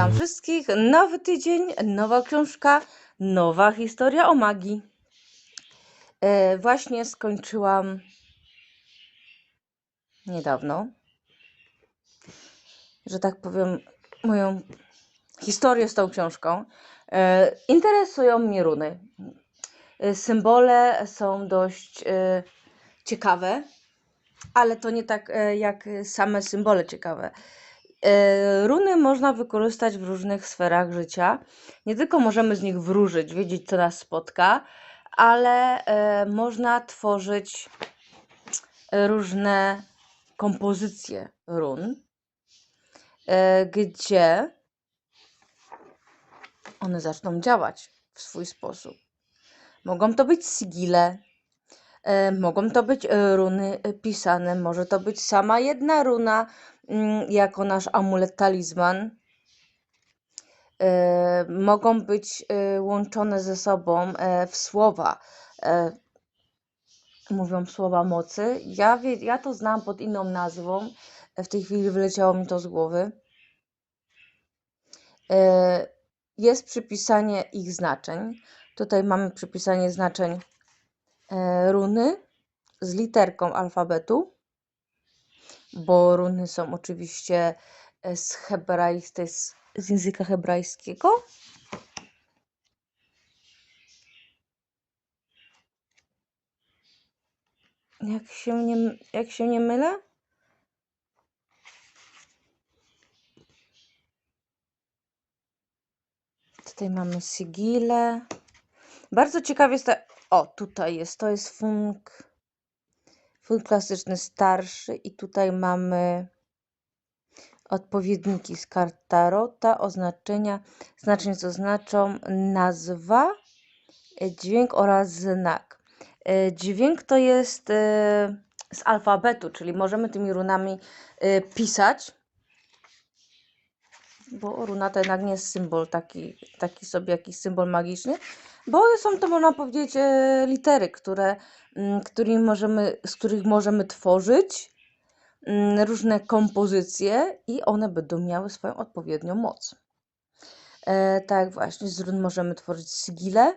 Witam wszystkich. Nowy tydzień, nowa książka, nowa historia o magii. E, właśnie skończyłam niedawno, że tak powiem, moją historię z tą książką. E, interesują mnie runy. E, symbole są dość e, ciekawe, ale to nie tak e, jak same symbole ciekawe. E, Runy można wykorzystać w różnych sferach życia. Nie tylko możemy z nich wróżyć, wiedzieć, co nas spotka, ale e, można tworzyć różne kompozycje run, e, gdzie one zaczną działać w swój sposób. Mogą to być sigile, mogą to być runy pisane, może to być sama jedna runa, jako nasz amulet talizman. E, mogą być e, łączone ze sobą e, w słowa. Mówią słowa mocy. Ja, wie, ja to znam pod inną nazwą. W tej chwili wyleciało mi to z głowy. Jest przypisanie ich znaczeń. Tutaj mamy przypisanie znaczeń runy z literką alfabetu, bo runy są oczywiście e, z hebrajskiej, z, z języka hebrajskiego. Jak się nie, jak się nie mylę? Tutaj mamy sigile. Bardzo ciekawie jest ta... O, tutaj jest. To jest funk... Funk klasyczny starszy i tutaj mamy odpowiedniki z kart Tarota, oznaczenia, znaczenie co znaczą nazwa, e, dźwięk oraz znak. E, Dźwięk to jest e, z alfabetu, czyli możemy tymi runami pisać, bo runa to jednak nie jest symbol taki, taki sobie jakiś symbol magiczny, bo są to można powiedzieć e, litery, które, mm, możemy, z których możemy tworzyć mm, różne kompozycje i one będą miały swoją odpowiednią moc. E, tak właśnie, z run możemy tworzyć sigile,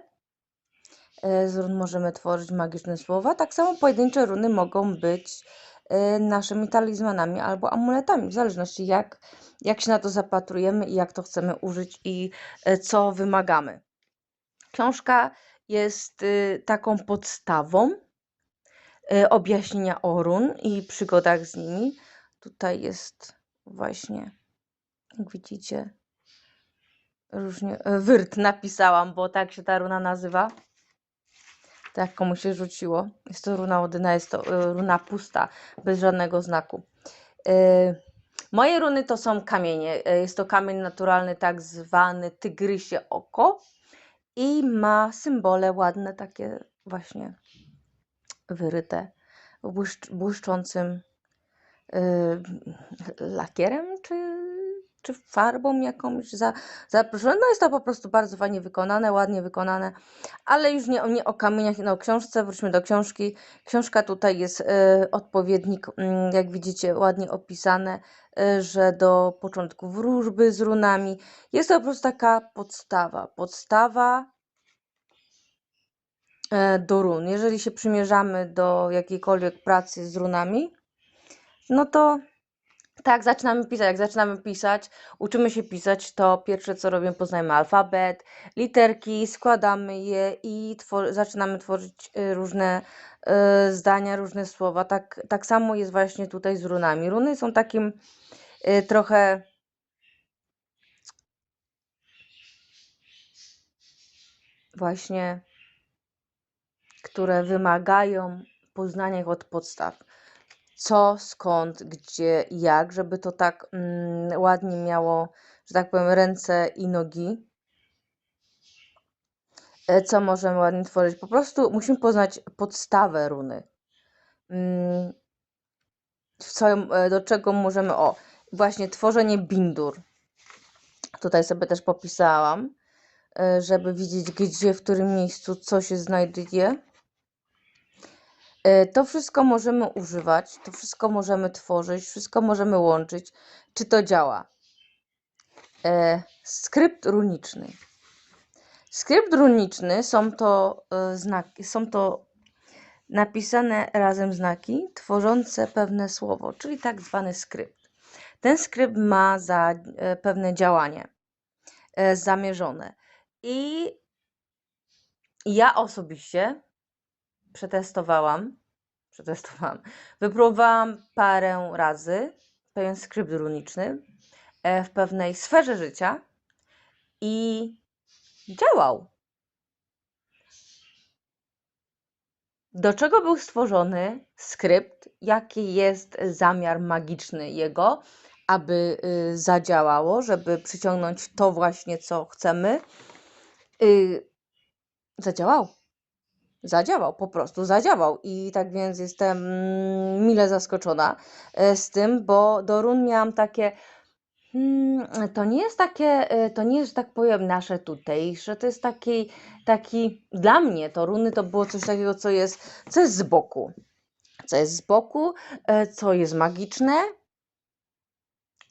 e, z run możemy tworzyć magiczne słowa. Tak samo pojedyncze runy mogą być naszymi talizmanami albo amuletami, w zależności jak, jak się na to zapatrujemy i jak to chcemy użyć i co wymagamy. Książka jest y, taką podstawą y, objaśnienia o run i przygodach z nimi. Tutaj jest właśnie, jak widzicie, różnie. e, Wyrt napisałam, bo tak się ta runa nazywa. Tak komu się rzuciło. Jest to runa Odyna, jest to e, runa pusta, bez żadnego znaku. E, Moje runy to są kamienie. Jest to kamień naturalny, tak zwany tygrysie oko. I ma symbole ładne, takie właśnie wyryte błyszcz, błyszczącym y, lakierem, czy, czy farbą jakąś za. No jest to po prostu bardzo fajnie wykonane, ładnie wykonane, ale już nie, nie o kamieniach, nie o książce, wróćmy do książki. Książka tutaj jest y, odpowiednik, mm, jak widzicie, ładnie opisane, y, że do początku wróżby z runami. Jest to po prostu taka podstawa, podstawa e, do run. Jeżeli się przymierzamy do jakiejkolwiek pracy z runami, no to tak, zaczynamy pisać. Jak zaczynamy pisać, uczymy się pisać, to pierwsze co robimy, poznajemy alfabet, literki, składamy je i twor- zaczynamy tworzyć y, różne y, zdania, różne słowa. Tak, tak samo jest właśnie tutaj z runami. Runy są takim y, trochę właśnie, które wymagają poznania ich od podstaw. Co, skąd, gdzie, jak, żeby to tak mm, ładnie miało, że tak powiem, ręce i nogi. E, Co możemy ładnie tworzyć? Po prostu musimy poznać podstawę runy. Mm, co, e, do czego możemy, o, właśnie tworzenie bindur. Tutaj sobie też popisałam, e, żeby widzieć, gdzie, w którym miejscu co się znajduje. E, To wszystko możemy używać, to wszystko możemy tworzyć, wszystko możemy łączyć. Czy to działa? E, skrypt runiczny. Skrypt runiczny są to e, znaki, są to napisane razem znaki tworzące pewne słowo, czyli tak zwany skrypt. Ten skrypt ma za pewne działanie zamierzone. I ja osobiście przetestowałam, przetestowałam, wypróbowałam parę razy pewien skrypt runiczny e, w pewnej sferze życia i działał. Do czego był stworzony skrypt? Jaki jest zamiar magiczny jego, aby y, zadziałało, żeby przyciągnąć to właśnie, co chcemy? Y, zadziałał. Zadziałał, po prostu zadziałał. I tak więc jestem mm, mile zaskoczona e, z tym, bo do run miałam takie. Hmm, to nie jest takie, e, to nie jest, tak powiem, nasze tutejsze, to jest taki, taki, dla mnie to runy to było coś takiego, co jest, co jest z boku. Co jest z boku, e, co jest magiczne,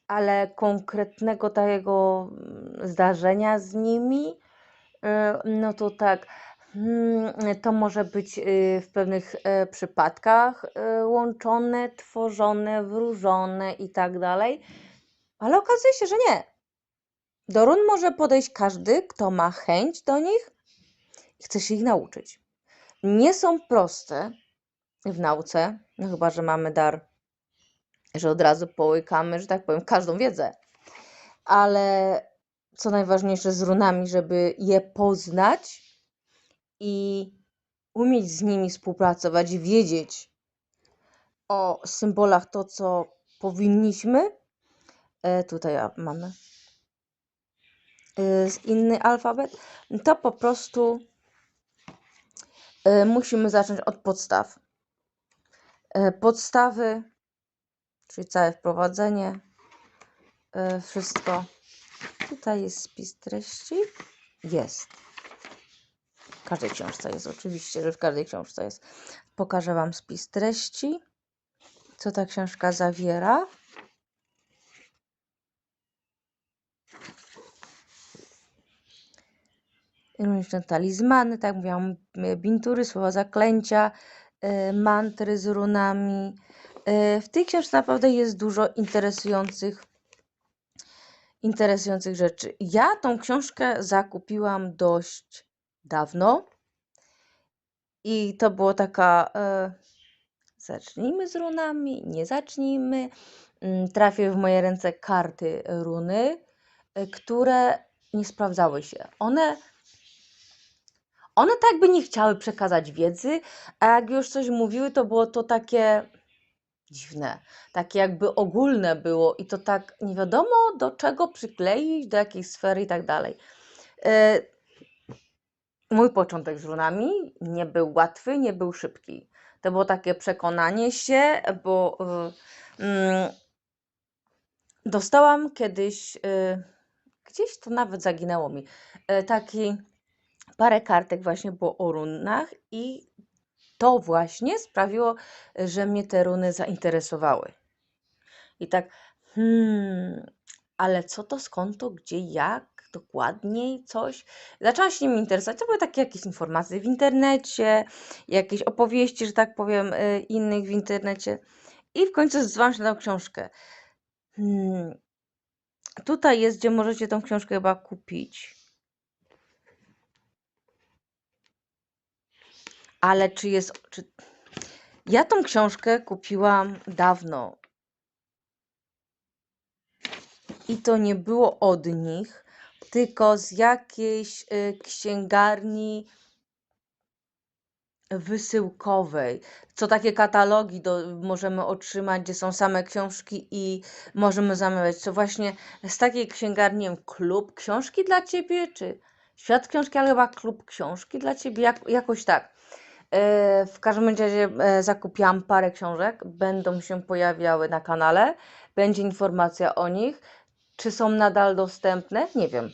ale konkretnego takiego mm, zdarzenia z nimi, no to tak, to może być y, w pewnych e, przypadkach e, łączone, tworzone, wróżone i tak dalej, ale okazuje się, że nie. Do run może podejść każdy, kto ma chęć do nich i chce się ich nauczyć. Nie są proste w nauce, no chyba że mamy dar, że od razu połykamy, że tak powiem, każdą wiedzę. Ale co najważniejsze z runami, żeby je poznać, i umieć z nimi współpracować, wiedzieć o symbolach to, co powinniśmy. E, tutaj mamy e, inny alfabet. To po prostu e, musimy zacząć od podstaw. E, podstawy, czyli całe wprowadzenie, e, wszystko. Tutaj jest spis treści. Jest każdej książce jest, oczywiście, że w każdej książce jest. Pokażę Wam spis treści, co ta książka zawiera. Różne talizmany, tak mówiłam, bintury, słowa zaklęcia, y, mantry z runami. Y, w tej książce naprawdę jest dużo interesujących interesujących rzeczy. Ja tą książkę zakupiłam dość dawno. I to było taka, e, zacznijmy z runami, nie zacznijmy. Mm, trafiły w moje ręce karty runy, e, które nie sprawdzały się. One, one tak by nie chciały przekazać wiedzy, a jak już coś mówiły, to było to takie dziwne, takie jakby ogólne było i to tak nie wiadomo do czego przykleić, do jakiej sfery i tak dalej. Mój początek z runami nie był łatwy, nie był szybki. To było takie przekonanie się, bo yy, dostałam kiedyś, yy, gdzieś to nawet zaginęło mi, yy, taki parę kartek właśnie było o runach i to właśnie sprawiło, że mnie te runy zainteresowały. I tak, hmm, ale co to, skąd to, gdzie, jak? Dokładniej coś. Zaczęłam się nim interesować. To były takie jakieś informacje w internecie, jakieś opowieści, że tak powiem, y, innych w internecie. I w końcu zdecydowałam się na tą książkę. Hmm. Tutaj jest, gdzie możecie tą książkę chyba kupić. Ale czy jest. Czy... Ja tą książkę kupiłam dawno. I to nie było od nich tylko z jakiejś y, księgarni wysyłkowej. Co takie katalogi do, możemy otrzymać, gdzie są same książki i możemy zamawiać. Co właśnie z takiej księgarni, klub książki dla ciebie, czy świat książki, ale chyba klub książki dla ciebie, jak, jakoś tak. E, w każdym razie e, zakupiłam parę książek, będą się pojawiały na kanale, będzie informacja o nich. Czy są nadal dostępne? Nie wiem.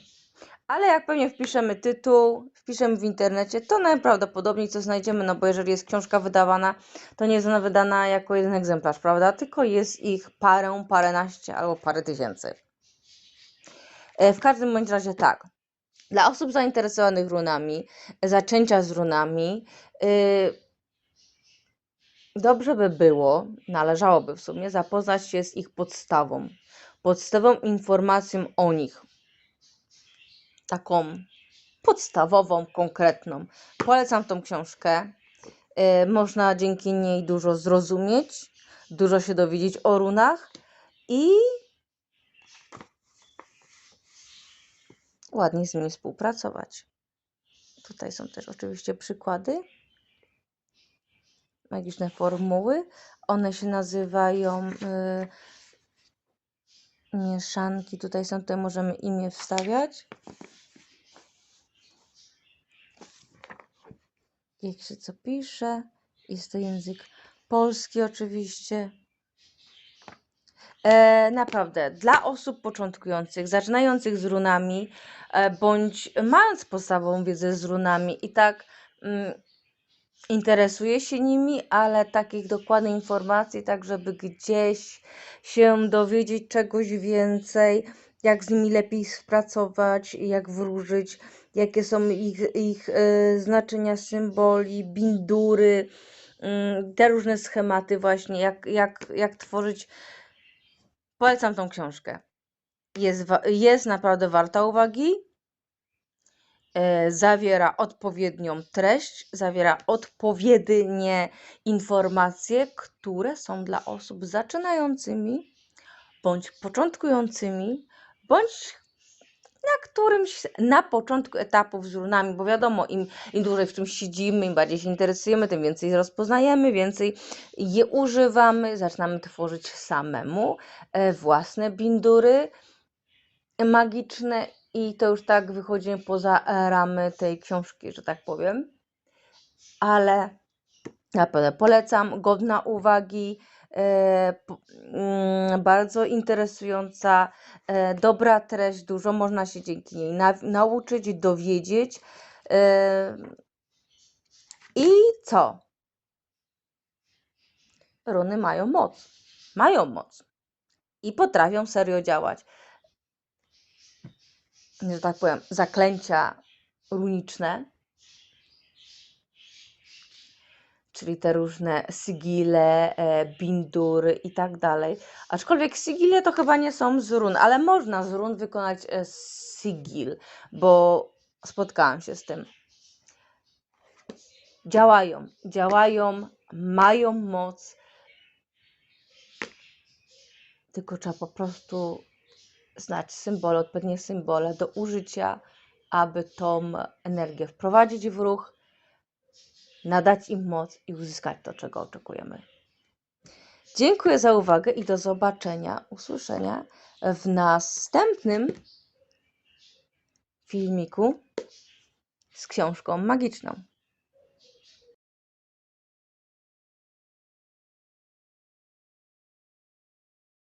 Ale jak pewnie wpiszemy tytuł, wpiszemy w internecie, to najprawdopodobniej coś znajdziemy, no bo jeżeli jest książka wydawana, to nie jest ona wydana jako jeden egzemplarz, prawda? Tylko jest ich parę, paręnaście albo parę tysięcy. E, W każdym bądź razie tak. Dla osób zainteresowanych runami, zaczęcia z runami, y, dobrze by było, należałoby w sumie zapoznać się z ich podstawą, podstawową informacją o nich. Taką podstawową, konkretną. Polecam tą książkę. Y, Można dzięki niej dużo zrozumieć, dużo się dowiedzieć o runach i ładnie z nimi współpracować. Tutaj są też oczywiście przykłady. Magiczne formuły. One się nazywają y, mieszanki. Tutaj są, tutaj możemy imię wstawiać. Jak się co pisze. Jest to język polski oczywiście. E, naprawdę, dla osób początkujących, zaczynających z runami, e, bądź mając podstawową wiedzę z runami i tak mm, interesuje się nimi, ale takich dokładnych informacji, tak żeby gdzieś się dowiedzieć czegoś więcej, jak z nimi lepiej współpracować, jak wróżyć, jakie są ich, ich e, znaczenia symboli, bindury, mm, te różne schematy właśnie, jak, jak, jak tworzyć Polecam tą książkę. Jest, jest naprawdę warta uwagi. E, zawiera odpowiednią treść, zawiera odpowiednie informacje, które są dla osób zaczynającymi, bądź początkującymi, bądź na którymś na początku etapów z runami, bo wiadomo, im, im dłużej w czymś siedzimy, im bardziej się interesujemy, tym więcej rozpoznajemy, więcej je używamy, zaczynamy tworzyć samemu. E, własne bindury magiczne i to już tak wychodzimy poza ramy tej książki, że tak powiem. Ale naprawdę polecam, godna uwagi, e, mm, bardzo interesująca, e, dobra treść, dużo można się dzięki niej na, nauczyć, dowiedzieć. E, I co? Runy mają moc. Mają moc. I potrafią serio działać. Że tak powiem, zaklęcia runiczne, czyli te różne sigile, e, bindury i tak dalej. Aczkolwiek sigile to chyba nie są z run, ale można z run wykonać e, sigil, bo spotkałam się z tym. Działają, działają, mają moc, tylko trzeba po prostu znać symbole, odpowiednie symbole do użycia, aby tą energię wprowadzić w ruch, nadać im moc i uzyskać to, czego oczekujemy. Dziękuję za uwagę i do zobaczenia, usłyszenia w następnym filmiku z książką magiczną.